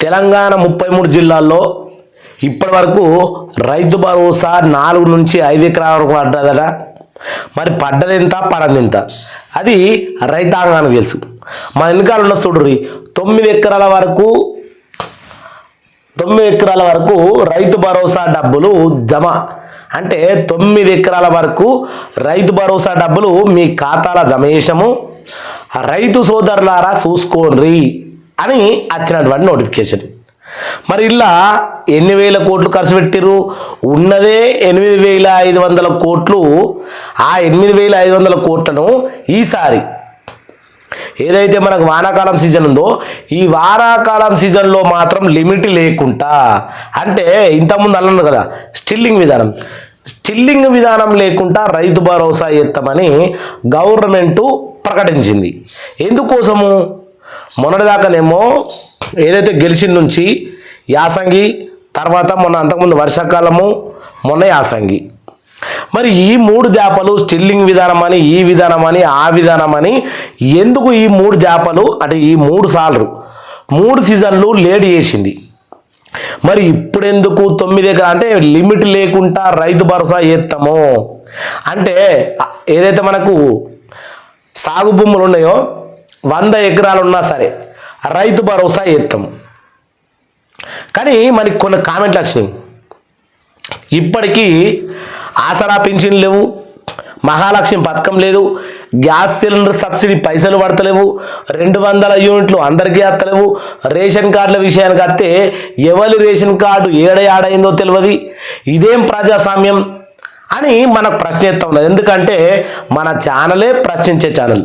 తెలంగాణ ముప్పై మూడు జిల్లాల్లో ఇప్పటి వరకు రైతు భరోసా నాలుగు నుంచి ఐదు ఎకరాల వరకు పడ్డదట. మరి పడ్డది ఎంత? పడంది ఎంత? అది రైతాంగానికి తెలుసు. మన వెనకాల ఉన్న చూడుర్రి తొమ్మిది ఎకరాల వరకు తొమ్మిది ఎకరాల వరకు రైతు భరోసా డబ్బులు జమ. అంటే తొమ్మిది ఎకరాల వరకు రైతు భరోసా డబ్బులు మీ ఖాతాల జమ చేసాము రైతు సోదరులారా చూసుకోండి. అని వచ్చినటువంటి నోటిఫికేషన్. మరి ఇలా ఎన్ని వేల కోట్లు ఖర్చు పెట్టిర్రు? ఉన్నదే ఎనిమిది వేల ఐదు వందల కోట్లు. ఆ ఎనిమిది వేల ఐదు వందల కోట్లను ఈసారి ఏదైతే మనకు వానాకాలం సీజన్ ఉందో ఈ వానాకాలం సీజన్లో మాత్రం లిమిట్ లేకుండా అంటే ఇంతకుముందు అన్నాను కదా స్టిల్లింగ్ విధానం. స్టిల్లింగ్ విధానం లేకుండా రైతు భరోసా ఎత్తమని గవర్నమెంటు ప్రకటించింది. ఎందుకోసము? మొన్నటిదాకానేమో ఏదైతే గెలిచిన నుంచి యాసంగి తర్వాత మొన్న అంతకుముందు వర్షాకాలము మొన్న యాసంగి. మరి ఈ మూడు జాపలు స్టిల్లింగ్ విధానం అని ఈ విధానం అని ఆ విధానం అని ఎందుకు ఈ మూడు జాపలు అంటే ఈ మూడు సార్లు మూడు సీజన్లు లేట్ చేసింది. మరి ఇప్పుడెందుకు తొమ్మిది ఎకరా అంటే లిమిట్ లేకుండా రైతు భరోసా చేస్తాము. అంటే ఏదైతే మనకు సాగు భూములు ఉన్నాయో వంద ఎకరాలు ఉన్నా సరే రైతు భరోసా ఎత్తం. కానీ మనకి కొన్ని కామెంట్లు వచ్చినాయి. ఇప్పటికీ ఆసరా పింఛన్ లేవు మహాలక్ష్మి పథకం లేదు గ్యాస్ సిలిండర్ సబ్సిడీ పైసలు పడతలేవు రెండు వందల యూనిట్లు అందరికీ అత్తలేవు రేషన్ కార్డుల విషయానికి వస్తే ఎవరి రేషన్ కార్డు ఏడ ఏడైందో తెలియదు ఇదేం ప్రజాస్వామ్యం అని మనకు ప్రశ్న ఎత్తా ఉన్నది ఎందుకంటే మన ఛానలే ప్రశ్నించే ఛానల్.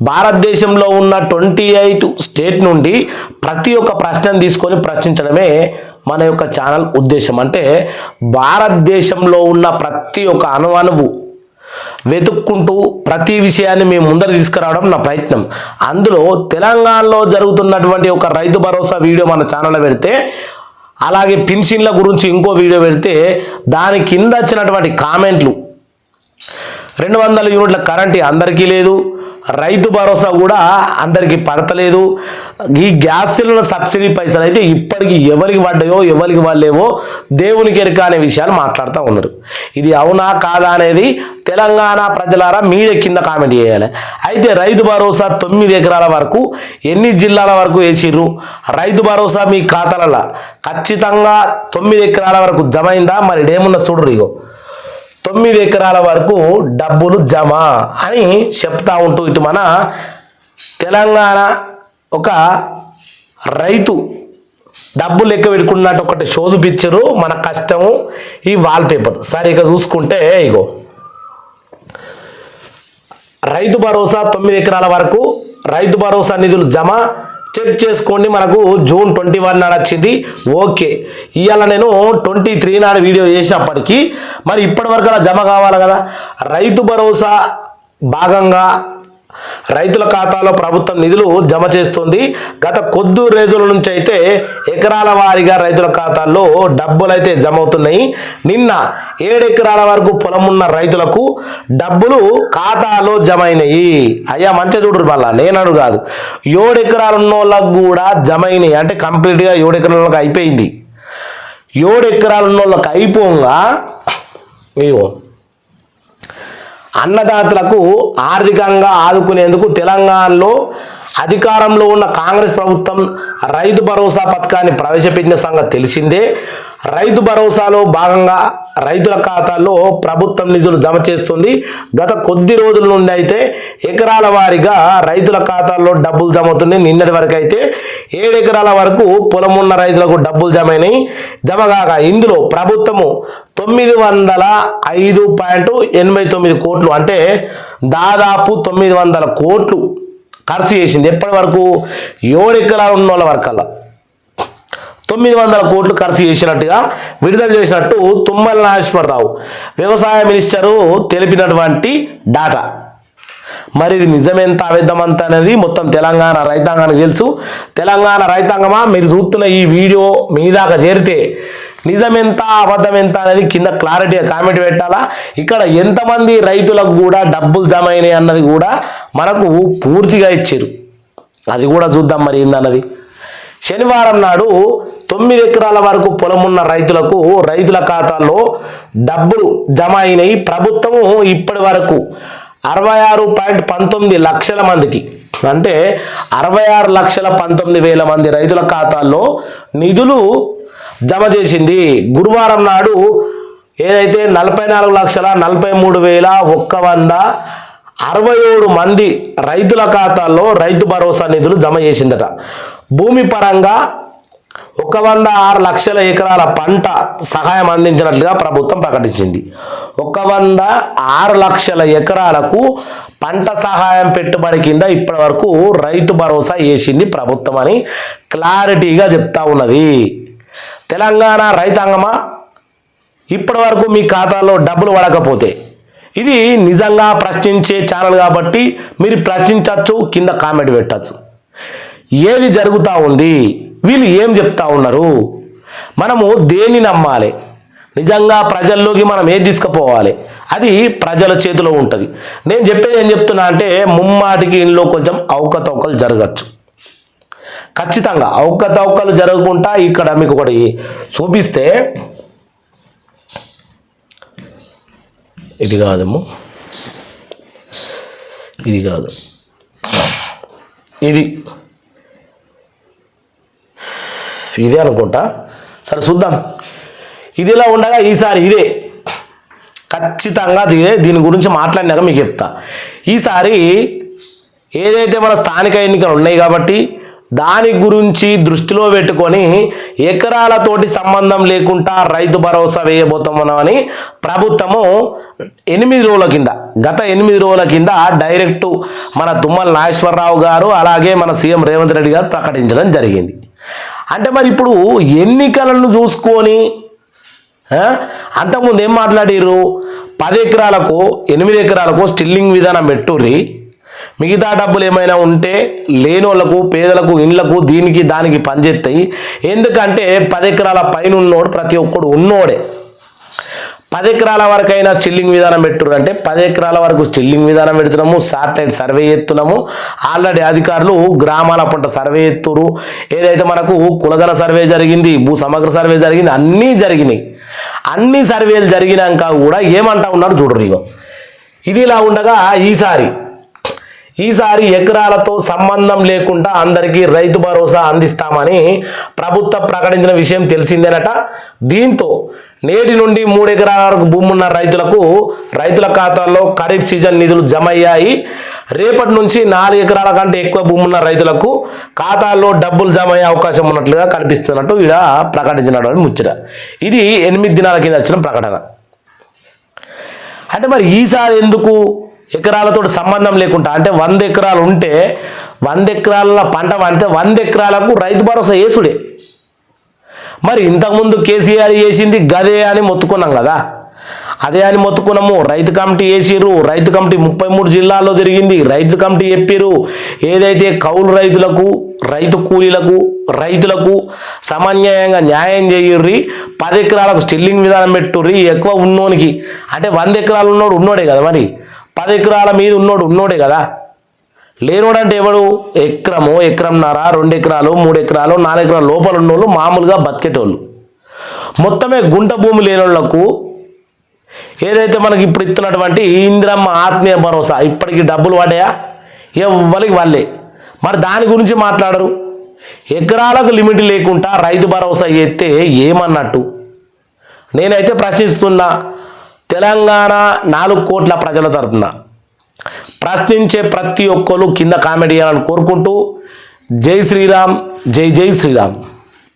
భారతదేశంలో ఉన్న ట్వంటీ ఎయిట్ స్టేట్ నుండి ప్రతి ఒక్క ప్రశ్నను తీసుకొని ప్రశ్నించడమే మన యొక్క ఛానల్ ఉద్దేశం. అంటే భారతదేశంలో ఉన్న ప్రతి ఒక్క అణువణువు వెతుక్కుంటూ ప్రతి విషయాన్ని మేము ముందర తీసుకురావడం నా ప్రయత్నం. అందులో తెలంగాణలో జరుగుతున్నటువంటి ఒక రైతు భరోసా వీడియో మన ఛానల్లో పెడితే అలాగే పెన్షన్ల గురించి ఇంకో వీడియో పెడితే దాని కింద వచ్చినటువంటి కామెంట్లు రెండు వందల యూనిట్ల కరెంట్ అందరికీ లేదు రైతు భరోసా కూడా అందరికీ పడతలేదు. ఈ గ్యాస్ సిలిండర్ సబ్సిడీ పైసలు అయితే ఇప్పటికి ఎవరికి పడ్డాయో ఎవరికి వాళ్ళేవో దేవునికి ఎరుక అనే విషయాలు మాట్లాడుతూ ఉన్నారు. ఇది అవునా కాదా అనేది తెలంగాణ ప్రజలారా మీరే కింద కామెంట్ చేయాలి. అయితే రైతు భరోసా తొమ్మిది ఎకరాల వరకు ఎన్ని జిల్లాల వరకు వేసిర్రు? రైతు భరోసా మీ ఖాతాలలో ఖచ్చితంగా తొమ్మిది ఎకరాల వరకు జమైందా మరి ఏమున్నా చూడరు ఇగో. తొమ్మిది ఎకరాల వరకు డబ్బులు జమ అని చెప్తా ఉంటూ ఇటు మన తెలంగాణ ఒక రైతు డబ్బు లెక్క పెట్టుకున్నట్టు ఒకటి షో చూపించారు మన కష్టము ఈ వాల్ పేపర్ చూసుకుంటే ఇగో. రైతు భరోసా తొమ్మిది ఎకరాల వరకు రైతు భరోసా నిధులు జమ చెక్ చేసుకోండి మనకు జూన్ ట్వంటీ వన్ నాడు వచ్చింది. ఓకే ఇవాళ నేను ట్వంటీ త్రీ నాడు వీడియో చేసేప్పటికీ మరి ఇప్పటి వరకు అలా జమ కావాలి కదా? రైతు భరోసా భాగంగా రైతుల ఖాతాలో ప్రభుత్వం నిధులు జమ చేస్తుంది. గత కొద్ది రోజుల నుంచి అయితే ఎకరాల వారీగా రైతుల ఖాతాల్లో డబ్బులు అయితే జమ అవుతున్నాయి. నిన్న ఏడు ఎకరాల వరకు పొలం ఉన్న రైతులకు డబ్బులు ఖాతాలో జమ అయినాయి. అయ్యా మంచి చూడరు మళ్ళా. నేనడు కాదు. ఏడు ఎకరాలు ఉన్న వాళ్ళకు కూడా జమ అయినాయి. అంటే కంప్లీట్గా ఏడు ఎకరాలకు అయిపోయింది. ఏడు ఎకరాలు ఉన్న వాళ్ళకి అయిపోగా మేము అన్నదాతలకు ఆర్థికంగా ఆదుకునేందుకు తెలంగాణలో అధికారంలో ఉన్న కాంగ్రెస్ ప్రభుత్వం రైతు భరోసా పథకాన్ని ప్రవేశపెట్టిన సంగతి తెలిసిందే. రైతు భరోసాలో భాగంగా రైతుల ఖాతాల్లో ప్రభుత్వం నిధులు జమ చేస్తుంది. గత కొద్ది రోజుల నుండి అయితే ఎకరాల వారీగా రైతుల ఖాతాల్లో డబ్బులు జమ నిన్నటి వరకు అయితే ఏడు ఎకరాల వరకు పొలం ఉన్న రైతులకు డబ్బులు జమ అయినాయి జమ కాగా ఇందులో ప్రభుత్వము తొమ్మిది వందల ఐదు పాయింట్ ఎనభై తొమ్మిది కోట్లు అంటే దాదాపు తొమ్మిది వందల కోట్లు ఖర్చు చేసింది. ఎప్పటి వరకు? ఏడు ఎకరాలు ఉన్న వాళ్ళ వరకల్లా. తొమ్మిది వందల కోట్లు ఖర్చు చేసినట్టుగా విడుదల చేసినట్టు తుమ్మల నాగేశ్వరరావు వ్యవసాయ మినిస్టరు తెలిపినటువంటి డాటా. మరి ఇది నిజమెంత అబద్ధమంత అనేది మొత్తం తెలంగాణ రైతాంగానికి తెలుసు. తెలంగాణ రైతాంగమా? మీరు చూస్తున్న ఈ వీడియో మీ దాకా చేరితే నిజమెంత అబద్ధం ఎంత అనేది కింద క్లారిటీగా కామెంట్ పెట్టాలా? ఇక్కడ ఎంతమంది రైతులకు కూడా డబ్బులు జమ అయినాయి అన్నది కూడా మనకు పూర్తిగా ఇచ్చారు. అది కూడా చూద్దాం మరి ఏందన్నది. శనివారం నాడు తొమ్మిది ఎకరాల వరకు పొలం ఉన్న రైతులకు రైతుల ఖాతాల్లో డబ్బులు జమ అయినాయి. ప్రభుత్వము ఇప్పటి వరకు అరవై ఆరు పాయింట్ పంతొమ్మిది లక్షల మందికి అంటే అరవై ఆరు లక్షల పంతొమ్మిది వేల మంది రైతుల ఖాతాల్లో నిధులు జమ చేసింది. గురువారం నాడు ఏదైతే నలభై నాలుగు లక్షల నలభై మూడు వేల ఒక్క వంద అరవై ఏడు మంది రైతుల ఖాతాల్లో రైతు భరోసా నిధులు జమ చేసిందట. భూమి పరంగా ఒక వంద ఆరు లక్షల ఎకరాల పంట సహాయం అందించినట్లుగా ప్రభుత్వం ప్రకటించింది. ఒక వంద ఆరు లక్షల ఎకరాలకు పంట సహాయం పెట్టుబడి కింద ఇప్పటి వరకు రైతు భరోసా వేసింది ప్రభుత్వం అని క్లారిటీగా చెప్తా ఉన్నది. తెలంగాణ రైతాంగమా? ఇప్పటి వరకు మీ ఖాతాలో డబ్బులు పడకపోతే. ఇది నిజంగా ప్రశ్నించే ఛానల్ కాబట్టి మీరు ప్రశ్నించవచ్చు కింద కామెంట్ పెట్టచ్చు. ఏది జరుగుతూ ఉంది? వీళ్ళు ఏం చెప్తా ఉన్నారు? మనము దేన్ని నమ్మాలి? నిజంగా ప్రజల్లోకి మనం ఏది తీసుకుపోవాలి? అది ప్రజల చేతిలో ఉంటుంది. నేను చెప్పేది ఏం చెప్తున్నా అంటే ముమ్మాటికి ఇంట్లో కొంచెం అవకతవకలు జరగచ్చు. ఖచ్చితంగా అవకతవకలు జరగకుండా ఇక్కడ మీకు ఒకటి చూపిస్తే ఇది కాదమ్ము. ఇది కాదు. ఇది. ఇదే అనుకుంటా. సరే చూద్దాం. ఇది ఇలా ఉండగా ఈసారి ఇదే. ఖచ్చితంగా ఇదే. దీని గురించి మాట్లాడినాక మీకు చెప్తా. ఈసారి ఏదైతే మన స్థానిక ఎన్నికలు ఉన్నాయి కాబట్టి దాని గురించి దృష్టిలో పెట్టుకొని ఎకరాలతోటి సంబంధం లేకుండా రైతు భరోసా వేయబోతున్నామని ప్రభుత్వము ఎనిమిది రోజుల కింద గత ఎనిమిది రోజుల కింద డైరెక్ట్ మన తుమ్మల నాగేశ్వరరావు గారు అలాగే మన సీఎం రేవంత్ రెడ్డి గారు ప్రకటించడం జరిగింది. అంటే మరి ఇప్పుడు ఎన్నికలను చూసుకొని అంతకుముందు ఏం మాట్లాడిర్రు? పది ఎకరాలకు ఎనిమిది ఎకరాలకు స్టిల్లింగ్ విధానం పెట్టుర్రి. మిగతా డబ్బులు ఏమైనా ఉంటే లేని వాళ్ళకు పేదలకు ఇండ్లకు దీనికి దానికి పనిచేస్తాయి ఎందుకంటే పది ఎకరాల పైన ఉన్నోడు ప్రతి ఒక్కడు ఉన్నోడే. పది ఎకరాల వరకైనా చిల్లింగ్ విధానం పెట్టుర్రు. అంటే పది ఎకరాల వరకు స్టిల్లింగ్ విధానం పెడుతున్నాము శాటిలైట్ సర్వే ఎత్తున్నాము ఆల్రెడీ అధికారులు గ్రామాల పంట సర్వే ఎత్తురు ఏదైతే మనకు కులగల సర్వే జరిగింది భూ సమగ్ర సర్వే జరిగింది అన్నీ జరిగినాయి. అన్ని సర్వేలు జరిగినాక కూడా ఏమంటా ఉన్నాడు చూడరు ఇగో. ఇది ఇలా ఉండగా ఈసారి ఈసారి ఎకరాలతో సంబంధం లేకుండా అందరికీ రైతు భరోసా అందిస్తామని ప్రభుత్వం ప్రకటించిన విషయం తెలిసిందేనట. దీంతో నేటి నుండి మూడు ఎకరాల వరకు భూమి ఉన్న రైతులకు రైతుల ఖాతాల్లో ఖరీఫ్ సీజన్ నిధులు జమ అయ్యాయి. రేపటి నుంచి నాలుగు ఎకరాల కంటే ఎక్కువ భూమి ఉన్న రైతులకు ఖాతాల్లో డబ్బులు జమ అయ్యే అవకాశం ఉన్నట్లుగా కనిపిస్తున్నట్టు ఈడ ప్రకటించినటువంటి ముచ్చట. ఇది ఎనిమిది దినాల కింద వచ్చిన ప్రకటన. అంటే మరి ఈసారి ఎందుకు ఎకరాలతో సంబంధం లేకుండా అంటే వంద ఎకరాలు ఉంటే వంద ఎకరాల పంట అంటే వంద ఎకరాలకు రైతు భరోసా వేసుడే మరి ఇంతకుముందు కేసీఆర్ చేసింది గదే అని మొత్తుకున్నాం కదా. అదే అని మొత్తుకున్నాము. రైతు కమిటీ వేసిర్రు. రైతు కమిటీ ముప్పై మూడు జిల్లాల్లో తిరిగింది రైతు కమిటీ చెప్పిర్రు. ఏదైతే కౌలు రైతులకు రైతు కూలీలకు రైతులకు సమన్యాయంగా న్యాయం చేయుర్రి పది ఎకరాలకు స్టిల్లింగ్ విధానం పెట్టుర్రి ఎక్కువ ఉన్నోనికి. అంటే వంద ఎకరాలు ఉన్నోడు ఉన్నోడే కదా మరి. పది ఎకరాల మీద ఉన్నోడు ఉన్నోడే కదా. లేనోడంటే ఎవడు? ఎకరము ఎకరంన్నర రెండు ఎకరాలు మూడు ఎకరాలు నాలుగు ఎకరాల లోపల ఉన్నోళ్ళు మామూలుగా బతికేటోళ్ళు. మొత్తమే గుంట భూమి లేనోళ్ళకు ఏదైతే మనకి ఇప్పుడు ఇస్తున్నటువంటి ఇంద్రమ్మ ఆత్మీయ భరోసా ఇప్పటికి డబ్బులు పడ్డాయా ఎవ్వరికి వాళ్ళే మరి దాని గురించి మాట్లాడరు. ఎకరాలకు లిమిట్ లేకుండా రైతు భరోసా ఎత్తే ఏమన్నట్టు? నేనైతే ప్రశ్నిస్తున్నా తెలంగాణ నాలుగు కోట్ల ప్రజల తరపున. ప్రశ్నించే ప్రతి ఒక్కరు కింద కామెడీ చేయాలని కోరుకుంటూ జై శ్రీరామ్ జై జై శ్రీరామ్.